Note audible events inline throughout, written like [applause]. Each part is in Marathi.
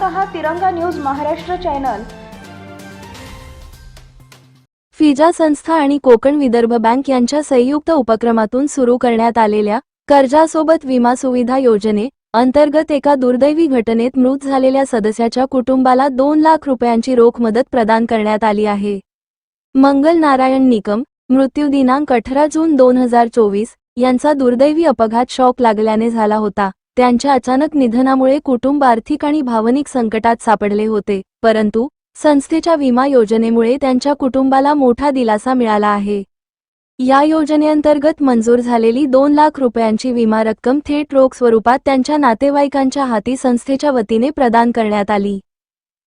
पाहत आहात तिरंगा न्यूज महाराष्ट्र चॅनल. फिजा संस्था आणि कोकण विदर्भ बँक यांच्या संयुक्त उपक्रमातून सुरू करण्यात आलेल्या कर्जासोबत विमा सुविधा योजने अंतर्गत एका दुर्दैवी घटनेत मृत झालेल्या सदस्याच्या कुटुंबाला दोन लाख रुपयांची रोख मदत प्रदान करण्यात आली आहे. मंगल नारायण निकम मृत्यू दिनांक अठरा जून दोन हजार चोवीस यांचा दुर्दैवी अपघात शॉक लागल्याने झाला होता. त्यांच्या अचानक निधनामुळे कुटुंब आर्थिक आणि भावनिक संकटात सापडले होते. परंतु संस्थेच्या विमा योजनेमुळे त्यांच्या कुटुंबाला मोठा दिलासा मिळाला आहे. या योजनेअंतर्गत मंजूर झालेली दोन लाख रुपयांची विमा रक्कम थेट रोख स्वरूपात त्यांच्या नातेवाईकांच्या हाती संस्थेच्या वतीने प्रदान करण्यात आली.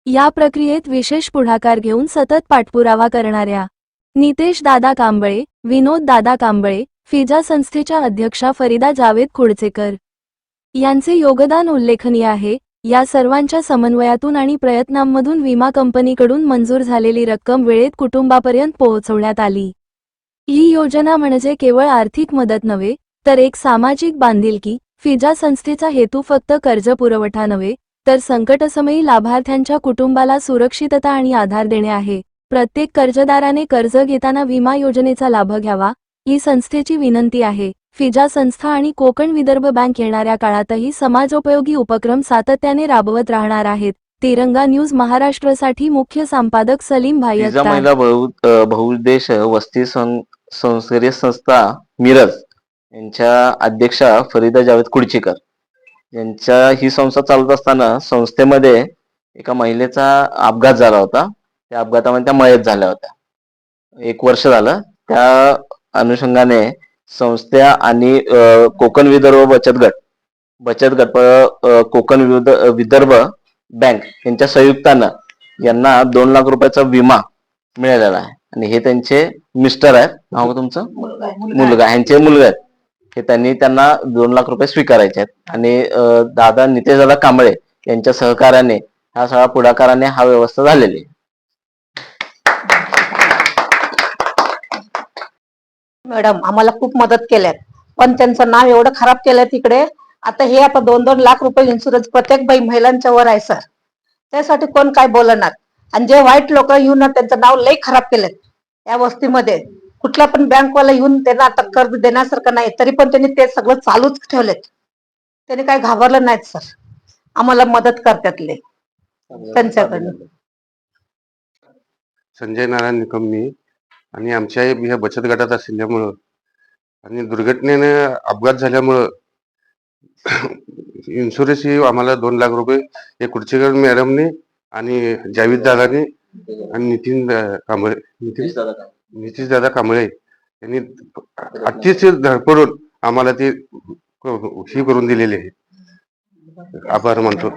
या प्रक्रियेत विशेष पुढाकार घेऊन सतत पाठपुरावा करणाऱ्या नितेश दादा कांबळे विनोद दादा कांबळे फिजा संस्थेच्या अध्यक्षा फरीदा जावेद खुडचेकर यांचे योगदान उल्लेखनीय आहे. या सर्वांच्या समन्वयातून आणि प्रयत्नांमधून विमा कंपनीकडून मंजूर झालेली रक्कम वेळेत कुटुंबापर्यंत पोहोचवण्यात आली. ही योजना म्हणजे केवळ आर्थिक मदत नव्हे तर एक सामाजिक बांधिलकी फिजा संस्थेचा हेतू फक्त कर्ज पुरवठा नव्हे तर संकटसमयी लाभार्थ्यांच्या कुटुंबाला सुरक्षितता आणि आधार देणे आहे. प्रत्येक कर्जदाराने कर्ज घेताना विमा योजनेचा लाभ घ्यावा ही संस्थेची विनंती आहे. फिजा संस्था आणि कोकण विदर्भ बँक येणाऱ्या काळातही समाजोपयोगी उपक्रम सातत्याने राबवत राहणार आहेत. तिरंगा न्यूज महाराष्ट्रसाठी मुख्य संपादक सलीम भाई. महिला बहुउद्देश वस्ती सं- संस्कारी संस्था मिरज यांच्या अध्यक्षा फरीदा जावेद कुडचीकर यांच्या ही संस्था चालत असताना संस्थेमध्ये एका महिलेचा अपघात झाला होता. त्या अपघातामध्ये त्या मयत झाल्या होत्या. एक वर्ष झालं. त्या अनुषंगाने संस्था आणि कोकण विदर्भ बचत गट बचत गट कोकण विद- विदर्भ बँक यांच्या संयुक्तानं यांना दोन लाख रुपयाचा विमा मिळालेला आहे. आणि हे त्यांचे मिस्टर आहेत. नाव का तुमचं? मुलगा ह्यांचे मुलगा आहेत. हे त्यांनी त्यांना दोन लाख रुपये स्वीकारायचे आहेत. आणि दादा नितेश दादा कांबळे यांच्या सहकार्याने ह्या सगळ्या पुढाकाराने हा व्यवस्था झालेली आहे. मॅडम आम्हाला खूप मदत केल्यात. पण त्यांचं नाव एवढं खराब केलं तिकडे. आता हे आता दोन दोन लाख रुपये इन्शुरन्स प्रत्येक बाई महिलांच्या वर आहे सर त्यासाठी कोण काय बोलणार? आणि जे वाईट लोक येऊन ना त्यांचं नाव लई खराब केलेत या वस्तीमध्ये. कुठला पण बँकवाला येऊन त्यांना आता कर्ज देण्यासारखं नाही तरी पण त्यांनी ते सगळं चालूच ठेवलेत. त्यांनी काय घाबरलं नाहीत सर आम्हाला मदत करतात लई. त्यांच्याकडनं. संजय नारायण निकम मी आणि आमच्या ह्या बचत गटात असल्यामुळं आणि दुर्घटनेने अपघात झाल्यामुळं [clears throat] इन्शुरन्स ही आम्हाला दोन लाख रुपये हे कुर्चीकर मॅडमने आणि जावेद दादाने आणि नितीन कांबळे नितीन नितीश दादा कांबळे. यांनी अतिशय धडपडून आम्हाला ते ही करून दिलेले आहे. आभार मानतो.